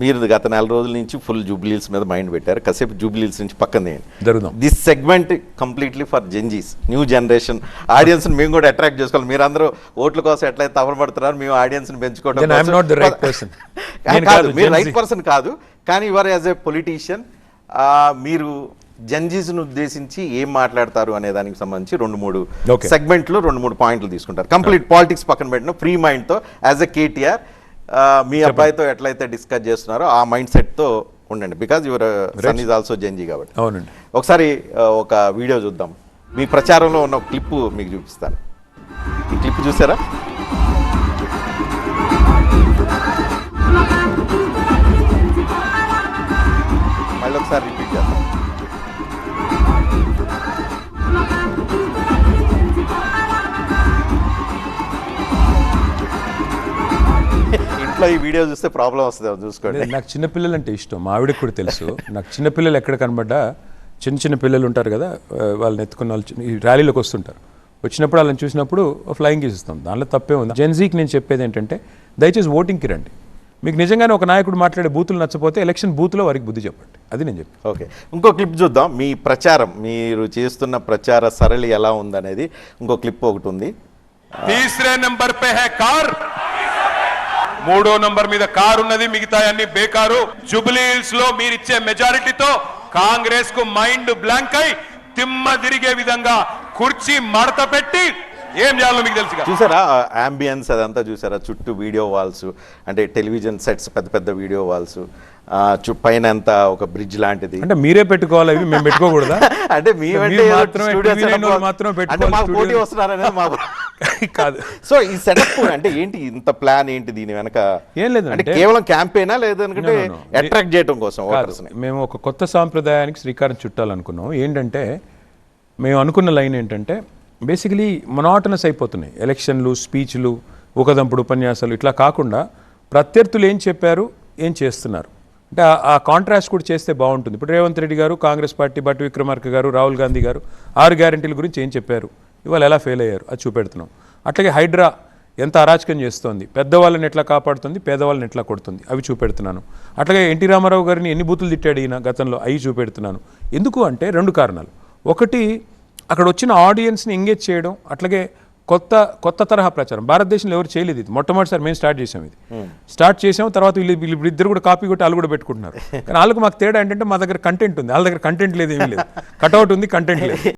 మీరు గత నెల రోజుల నుంచి ఫుల్ జూబ్లీల్స్ మీద మైండ్ పెట్టారు. కాసేపు జూబ్లీల్స్ నుంచి పక్కన జరుగుదాం. This segment completely for Gen Zs new generation audience మేము కూడా అట్రాక్ట్ చేసుకోవాలి. మీరు అందరూ ఓట్ల కోసం ఎట్లయితే తపనపడుతున్నారు మేము ఆడియన్స్ పెంచుకోవడం మీరు రైట్. పర్సన్ కాదు. కానీ ఇవర్ యాజ్ ఎ పొలిటీషియన్ మీరు జంజీస్ను ఉద్దేశించి ఏం మాట్లాడతారు అనే దానికి సంబంధించి రెండు మూడు. సెగ్మెంట్లు రెండు మూడు పాయింట్లు తీసుకుంటారు. కంప్లీట్ పాలిటిక్స్ పక్కన పెట్టిన ఫ్రీ మైండ్తో యాజ్ ఎ కేటీఆర్ మీ అబ్బాయితో ఎట్లయితే డిస్కస్ చేస్తున్నారో ఆ మైండ్ సెట్తో ఉండండి. Because your son is also Gen Z కాబట్టి. అవునండి. ఒకసారి ఒక వీడియో చూద్దాం. మీ ప్రచారంలో ఉన్న క్లిప్ మీకు చూపిస్తాను. ఈ క్లిప్ చూసారా? మళ్ళీ ఒకసారి రిపీట్ చేద్దాం. ఇంట్లో ఈ వీడియో చూస్తే ప్రాబ్లం వస్తుంది చూసుకోండి. నాకు చిన్నపిల్లలు అంటే ఇష్టం మా ఆవిడకి కూడా తెలుసు. నాకు చిన్నపిల్లలు ఎక్కడ కనబడ్డా చిన్న చిన్న పిల్లలు ఉంటారు కదా వాళ్ళని ఎత్తుకున్న వాళ్ళు ఈ ర్యాలీలోకి వస్తుంటారు. వచ్చినప్పుడు వాళ్ళని చూసినప్పుడు ఫ్లయింగ్ ఇస్తాం దానిలో తప్పే ఉంది. జెన్జీకి నేను చెప్పేది ఏంటంటే దయచేసి ఓటింగ్కి రండి. మీకు నిజంగానే ఒక నాయకుడు మాట్లాడే బూతులు నచ్చపోతే ఎలక్షన్ బూత్లో వారికి బుద్ధి చెప్పండి. అది నేను చెప్పి ఓకే. ఇంకో క్లిప్ చూద్దాం. మీ ప్రచారం మీరు చేస్తున్న ప్రచార సరళి ఎలా ఉందనేది. ఇంకో క్లిప్ ఒకటి ఉంది. తీసరే నంబర్ పే హై కార్ మూడో నంబర్ మీద కార్ ఉన్నది మిగతా అన్ని బేకారు. జుబ్లీ హిల్స్లో మీరిచ్చే మెజారిటీతో కాంగ్రెస్కు మైండ్ బ్లాంక్ అయి తిమ్మ తిరిగే విధంగా కుర్చీ మడత పెట్టి ఏం చేయాలో మీకు తెలుసుగా. చూసారా అంబియన్స్ అదంతా చూసారా? చుట్టూ వీడియో వాల్స్ అంటే టెలివిజన్ సెట్స్ పెద్ద పెద్ద వీడియో వాల్స్ పైన అంతా ఒక బ్రిడ్జ్ లాంటిది. అంటే మీరే పెట్టుకోవాలి మేము పెట్టుకోకూడదా? అంటే మేమంటే పెట్టుకోవాలి మాకు పోటీ. వస్తున్నారనేది మా కాదు. సో ఈ సెటప్ అంటే ఏంటి ఇంత ప్లాన్ ఏంటి దీని వెనక? ఏం లేదు అంటే కేవలం క్యాంపెయినా లేదనుకుంటే no. అట్రాక్ట్ చేయడం కోసం మేము ఒక కొత్త సాంప్రదాయానికి శ్రీకారం చుట్టాలనుకున్నాం. ఏంటంటే మేము అనుకున్న లైన్ ఏంటంటే బేసికలీ మొనాటనస్ అయిపోతున్నాయి. ఎలక్షన్లు స్పీచ్లు ఊకదంపుడు ఉపన్యాసాలు ఇట్లా కాకుండా ప్రత్యర్థులు ఏం చెప్పారు ఏం చేస్తున్నారు? అంటే ఆ- ఆ కాంట్రాస్ట్ కూడా చేస్తే బాగుంటుంది. ఇప్పుడు రేవంత్ రెడ్డి గారు కాంగ్రెస్ పార్టీ బట్టి విక్రమార్క గారు రాహుల్ గాంధీ గారు ఆరు గ్యారంటీల గురించి ఏం చెప్పారు? ఇవాళ ఎలా ఫెయిల్ అయ్యారు? అది చూపెడుతున్నాం. అట్లాగే హైడ్రా ఎంత అరాచకం చేస్తోంది? పెద్దవాళ్ళని ఎట్లా కాపాడుతుంది? పేదవాళ్ళని ఎట్లా కొడుతుంది? అవి చూపెడుతున్నాను. అట్లాగే ఎన్టీ రామారావు గారిని ఎన్ని బూతులు తిట్టాడు ఈయన గతంలో? అవి చూపెడుతున్నాను. ఎందుకు అంటే రెండు కారణాలు. ఒకటి అక్కడ వచ్చిన ఆడియన్స్ని ఎంగేజ్ చేయడం అట్లాగే కొత్త కొత్త తరహా ప్రచారం. భారతదేశంలో ఎవరు చేయలేదు ఇది. మొట్టమొదటిసారి మేము స్టార్ట్ చేసాం ఇది. స్టార్ట్ చేసాం తర్వాత వీళ్ళు వీళ్ళు ఇద్దరు కూడా కాపీ కొట్టి వాళ్ళు కూడా పెట్టుకుంటున్నారు. కానీ వాళ్ళకి మాకు తేడా ఏంటంటే మా దగ్గర కంటెంట్ ఉంది. వాళ్ళ దగ్గర కంటెంట్ లేదు ఏమీ లేదు. కట్అవుట్ ఉంది కంటెంట్ లేదు.